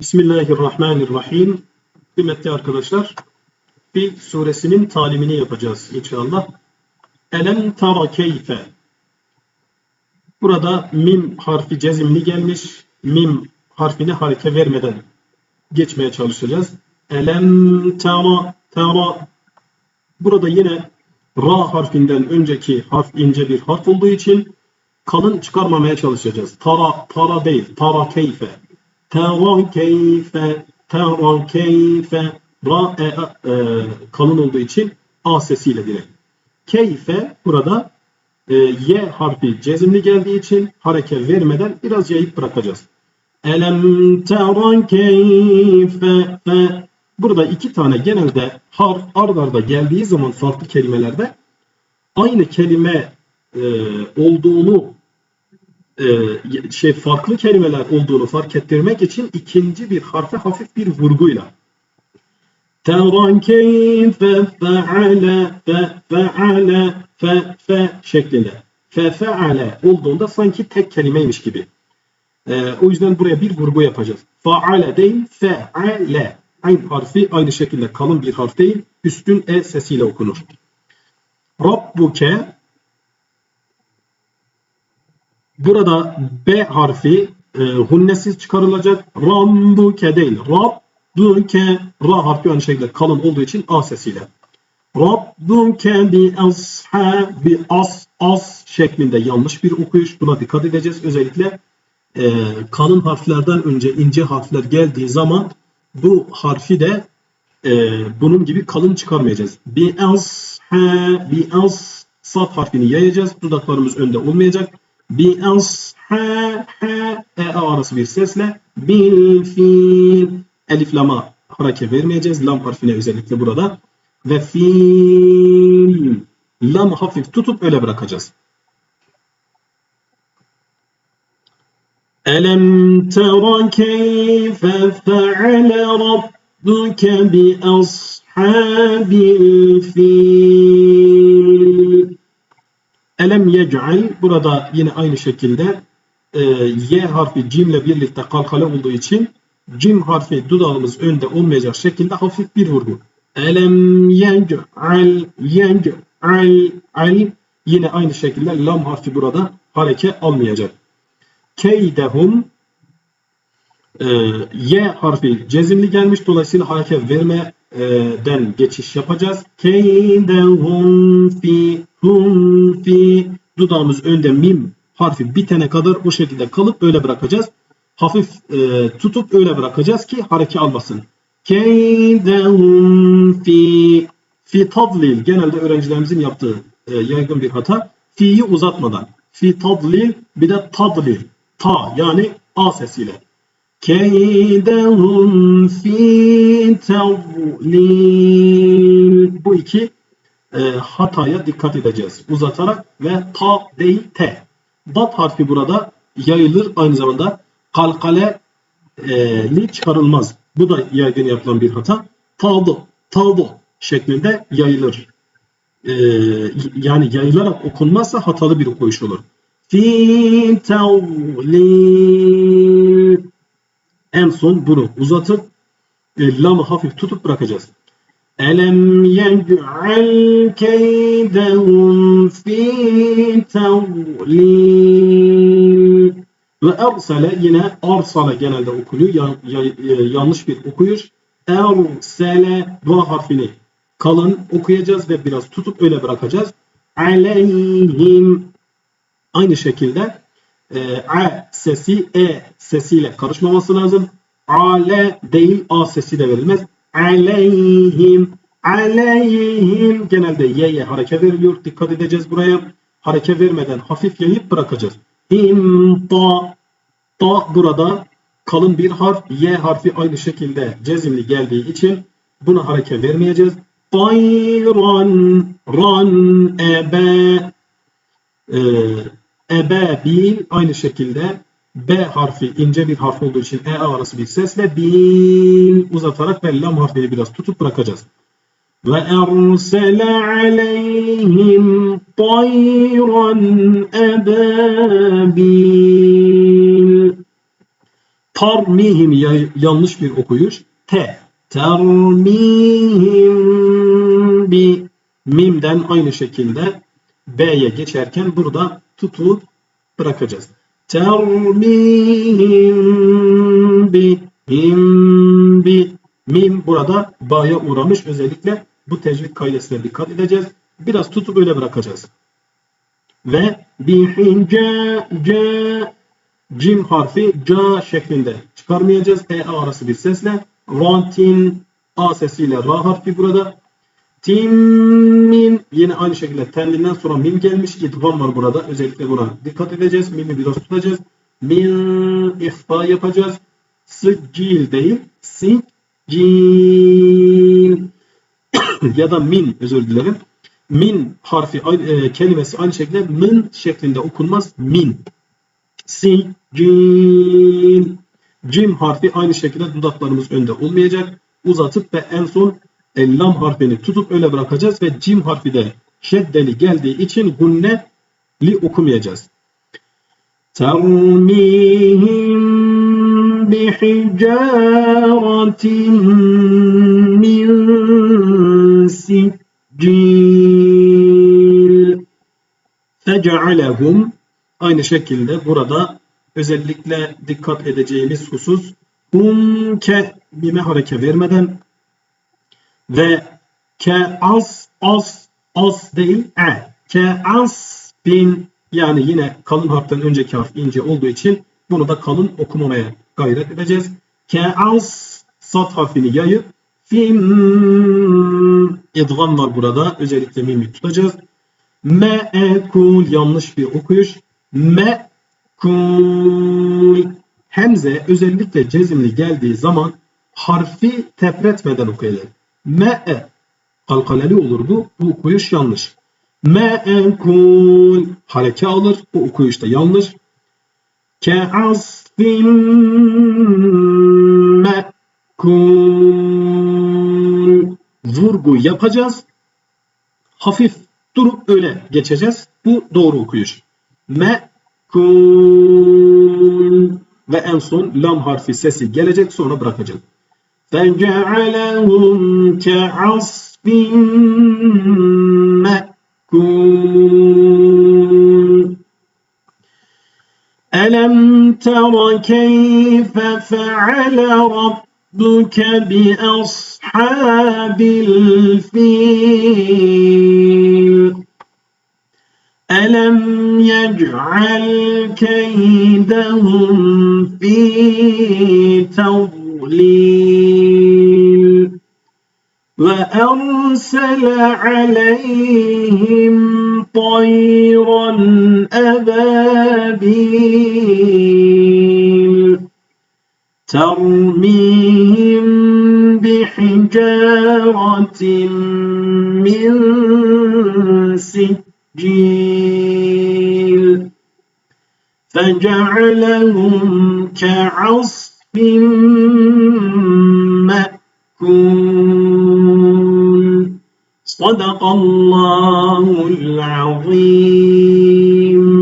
Bismillahirrahmanirrahim. Kıymetli arkadaşlar, Fil suresinin talimini yapacağız inşallah. Elem tara keyfe. Burada mim harfi cezimli gelmiş. Mim harfini hareke vermeden geçmeye çalışacağız. Elem tara tara. Burada yine ra harfinden önceki harf ince bir harf olduğu için kalın çıkarmamaya çalışacağız. Tara tara değil. Tara keyfe. Tera keyfe, tera keyfe, ra e, e, kalın olduğu için a sesiyle direkt. Keyfe burada e, y harfi cezimli geldiği için hareket vermeden biraz yayıp bırakacağız. Elem tera keyfe fe. Burada iki tane genelde harf ard arda geldiği zaman farklı kelimelerde aynı kelime e, olduğunu e, şey farklı kelimeler olduğunu fark ettirmek için ikinci bir harfe hafif bir vurguyla Teran keyfe feale fe feale fe fe şeklinde fe feale olduğunda sanki tek kelimeymiş gibi. E, o yüzden buraya bir vurgu yapacağız. Faale değil feale. Aynı harfi aynı şekilde kalın bir harf değil. Üstün e sesiyle okunur. Rabbuke Burada B harfi e, hunnesiz çıkarılacak. Rabbuke değil. Rabbuke. Ra harfi aynı şekilde kalın olduğu için A sesiyle. Rabbuke bi ashabi as as şeklinde yanlış bir okuyuş. Buna dikkat edeceğiz. Özellikle e, kalın harflerden önce ince harfler geldiği zaman bu harfi de e, bunun gibi kalın çıkarmayacağız. Bi as bi as saf harfini yayacağız. Dudaklarımız önde olmayacak bi asha ha e arası bir sesle bil fil elif lama hareket vermeyeceğiz. Lam harfine özellikle burada ve fil lam hafif tutup öyle bırakacağız. Elem tera keyfe fe'ale rabbuke bi ashabil fil Elem yec'al burada yine aynı şekilde e, Y harfi cimle birlikte kalkale olduğu için cim harfi dudağımız önde olmayacak şekilde hafif bir vurgu. Elem yec'al yec'al al yine aynı şekilde lam harfi burada hareke almayacak. Keydehum e, Y harfi cezimli gelmiş dolayısıyla hareket vermeden geçiş yapacağız. Keydehum fi hum fi dudağımız önde mim harfi bitene kadar o şekilde kalıp öyle bırakacağız. Hafif e, tutup öyle bırakacağız ki hareket almasın. Keydehum fi fi tadlil genelde öğrencilerimizin yaptığı e, yaygın bir hata. Fi'yi uzatmadan. Fi tadlil bir de tadlil. Ta yani A sesiyle. Keydehum fi tadlil. Bu iki e, hataya dikkat edeceğiz. Uzatarak ve ta değil te. Dat harfi burada yayılır. Aynı zamanda kalkale e, çıkarılmaz. Bu da yaygın yapılan bir hata. Tadı, tadı şeklinde yayılır. E, yani yayılarak okunmazsa hatalı bir okuyuş olur. Fi tevlil en son bunu uzatıp e, lamı hafif tutup bırakacağız. Elem yec'al keydehum fi tevlil ve ersele yine arsale genelde okunuyor. Ya, ya, yanlış bir okuyuş. Ersele ra harfini kalın okuyacağız ve biraz tutup öyle bırakacağız. Aleyhim aynı şekilde e, a sesi e sesiyle karışmaması lazım. Ale değil a sesi de verilmez aleyhim aleyhim genelde y'ye hareket veriliyor. Dikkat edeceğiz buraya. Hareket vermeden hafif yayıp bırakacağız. Him ta ta burada kalın bir harf. Y harfi aynı şekilde cezimli geldiği için buna hareket vermeyeceğiz. Tayran ran ebe e, ebe bil aynı şekilde B harfi ince bir harf olduğu için E arası bir sesle bil uzatarak ve lam harfini biraz tutup bırakacağız. Ve ersele aleyhim tayran ebabil Tarmihim ya- yanlış bir okuyuş. T. Termihim bi mimden aynı şekilde B'ye geçerken burada tutup bırakacağız. Termihim bi bi mim burada ba'ya uğramış. Özellikle bu tecvid kaidesine dikkat edeceğiz. Biraz tutup öyle bırakacağız. Ve bihince ce cim harfi ca şeklinde çıkarmayacağız. E arası bir sesle. Rantin A sesiyle ra harfi burada. Timmin yine aynı şekilde tenlinden sonra mim gelmiş. İdgam var burada. Özellikle buna dikkat edeceğiz. Mimi biraz tutacağız. Min ihfa yapacağız. Sıccil değil. Siccil ya da min özür dilerim. Min harfi e, kelimesi aynı şekilde min şeklinde okunmaz. Min. Siccil. Cim harfi aynı şekilde dudaklarımız önde olmayacak. Uzatıp ve en son e, lam harfini tutup öyle bırakacağız ve cim harfi de şeddeli geldiği için gunneli okumayacağız. ترميهم بحجارة من سجيل فجعلهم aynı şekilde burada özellikle dikkat edeceğimiz husus hum ke bime hareke vermeden ve ke as as as değil e ke as bin yani yine kalın harften önceki harf ince olduğu için bunu da kalın okumamaya gayret edeceğiz. Ke as sat harfini yayıp fim idgam var burada. Özellikle mimi tutacağız. Me kul yanlış bir okuyuş. Me kul hemze özellikle cezimli geldiği zaman harfi tepretmeden okuyacağız. Me kalkaleli olur bu. Bu okuyuş yanlış. Me'kul hareke alır. Bu okuyuşta yanlış. Ke'asfin me'kul vurgu yapacağız. Hafif durup öyle geçeceğiz. Bu doğru okuyuş. Me'kul ve en son lam harfi sesi gelecek sonra bırakacağız. فَجَعَلَهُمْ كَعَصْفٍ مَأْكُولٍ. أَلَمْ تَرَ كَيْفَ فَعَلَ رَبُّكَ بِأَصْحَابِ الْفِيلِ؟ أَلَمْ يَجْعَلْ كَيْدَهُمْ فِي تَضْلِيلٍ؟ وَأَرْسَلَ عَلَيْهِمْ طَيْرًا أَبَابِيلَ تَرْمِيهِم بِحِجَارَةٍ مِّن سِجِّيلٍ فَجَعَلَهُمْ كَعَصْفٍ مَّأْكُولٍ. صدق الله العظيم.